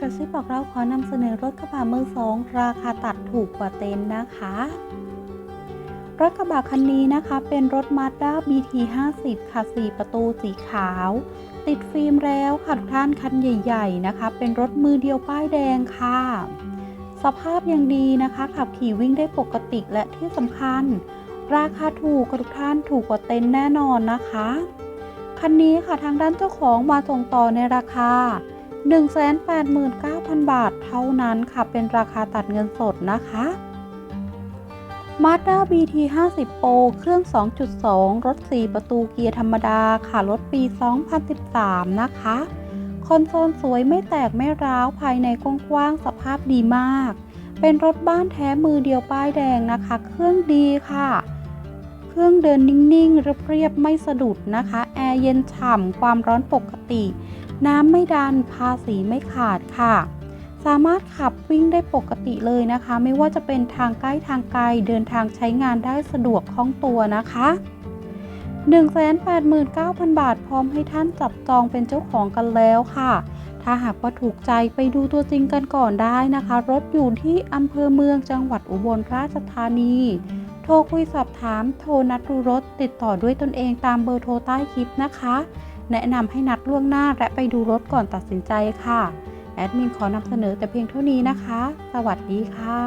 กระซิบบอกเราขอนำเสนอรถกระบะมือสองราคาตัดถูกกว่าเต็นนะคะ รถกระบะคันนี้นะคะเป็นรถ Mazda BT 50ค่ะ 4 ประตูสีขาว ติดฟิล์มแล้วค่ะทุกท่านคันใหญ่ ๆ นะคะ เป็นรถมือเดียวป้ายแดงค่ะ สภาพยังดีนะคะ ขับขี่วิ่งได้ปกติและที่สำคัญ ราคาถูกค่ะทุกท่านถูกกว่าเต็นแน่นอนนะคะ คันนี้ค่ะทางด้านเจ้าของมาส่งต่อในราคา 189,000 บาทเท่านั้นค่ะ เป็นราคาตัดเงินสดนะคะ Mazda BT 50 Pro เครื่อง 2.2 รถ 4 ประตูเกียร์ธรรมดาค่ะ รถปี 2013 นะคะ คอนโซลสวยไม่แตกไม่ร้าวภายในกว้างๆสภาพดีมาก เป็นรถบ้านแท้มือเดียวป้ายแดงนะคะ เครื่องดีค่ะเครื่องเดินนิ่งๆเรียบๆไม่สะดุดนะคะ แอร์เย็นฉ่ำความร้อนปกติ น้ำไม่ดันภาษีไม่ขาดค่ะ สามารถขับวิ่งได้ปกติเลยนะคะ ไม่ว่าจะเป็นทางใกล้ทางไกลเดินทางใช้งานได้สะดวกคล่องตัวนะคะ189,000 บาทพร้อมให้ท่านจับจองเป็นเจ้าของกันแล้วค่ะ ถ้าหากว่าถูกใจไปดูตัวจริงกันก่อนได้นะคะ รถอยู่ที่อำเภอเมืองจังหวัดอุบลราชธานี โทรคุยสอบถาม โทรนัดดูรถติดต่อด้วยตนเองตามเบอร์โทรใต้คลิปนะคะ แนะนำให้นัดล่วงหน้าและไปดูรถก่อนตัดสินใจค่ะ แอดมินขอนำเสนอแต่เพียงเท่านี้นะคะ สวัสดีค่ะ